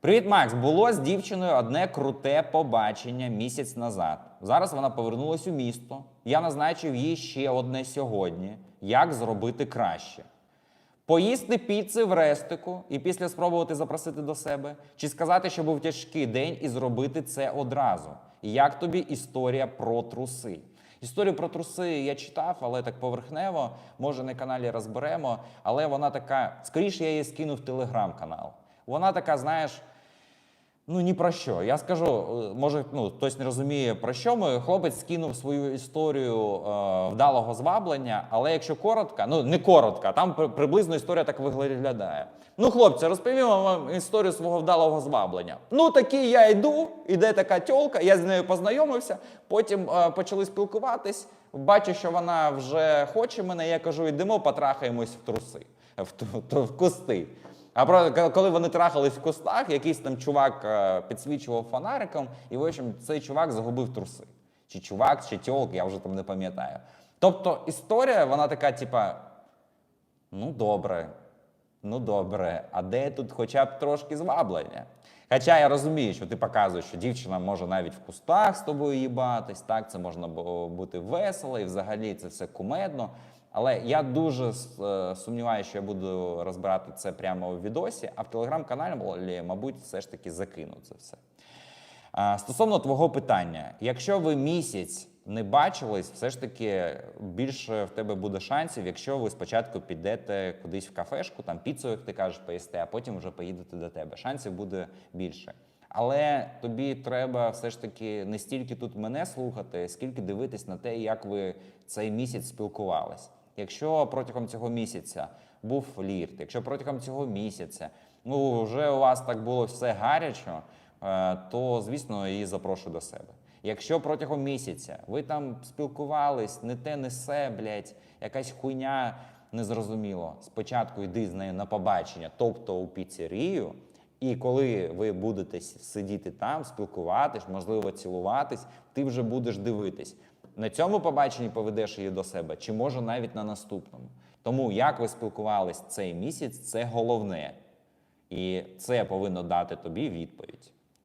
Привіт, Макс. Було з дівчиною одне круте побачення місяць назад. Зараз вона повернулась у місто. Я назначив їй ще одне сьогодні. Як зробити краще? Поїсти піци в рестику і після спробувати запросити до себе, чи сказати, що був тяжкий день і зробити це одразу. Як тобі історія про труси? Історію про труси я читав, але так поверхнево. Може, на каналі розберемо. Але вона така, скоріше, я її скину в телеграм-канал. Вона така, знаєш, Ну ні про що. Я скажу, е, може, ну хтось не розуміє про що ми. Хлопець скинув свою історію е, вдалого зваблення, але якщо коротко, ну не коротко, там приблизно історія так виглядає. Ну, хлопці, розповімо вам історію свого вдалого зваблення. Ну такий я йду, іде така тьолка, я з нею познайомився, потім е, почали спілкуватись. Бачу, що вона вже хоче мене. Я кажу, йдемо, потрахаємось в труси, в, ту- в кусти. А про коли вони трахались в кустах, якийсь там чувак е, підсвічував фонариком, і в общем, цей чувак загубив труси. Чи чувак, чи тьолк, я вже там не пам'ятаю. Тобто історія, вона така, типа: ну добре, ну добре, а де тут хоча б трошки зваблення? Хоча я розумію, що ти показуєш, що дівчина може навіть в кустах з тобою їбатись, так, це можна бу- бути весело, і взагалі це все кумедно. Але я дуже е, сумніваюся, що я буду розбирати це прямо у відосі, а в телеграм-каналі, мабуть, все ж таки закину це все. Стосовно твого питання, якщо ви місяць не бачились, все ж таки більше в тебе буде шансів, якщо ви спочатку підете кудись в кафешку, там піцу, як ти кажеш, поїсти, а потім вже поїдете до тебе. Шансів буде більше. Але тобі треба все ж таки не стільки тут мене слухати, скільки дивитись на те, як ви цей місяць спілкувались. Якщо протягом цього місяця був флірт, якщо протягом цього місяця ну вже у вас так було все гарячо, то звісно її запрошую до себе. Якщо протягом місяця ви там спілкувались, не те, не се, блядь, якась хуйня незрозуміло. Спочатку йди з нею на побачення, тобто у піцерію, і коли ви будете сидіти там, спілкуватись, можливо, цілуватись, ти вже будеш дивитись. На цьому побаченні поведеш її до себе, чи може навіть на наступному. Тому як ви спілкувались цей місяць, це головне. І це повинно дати тобі відповідь.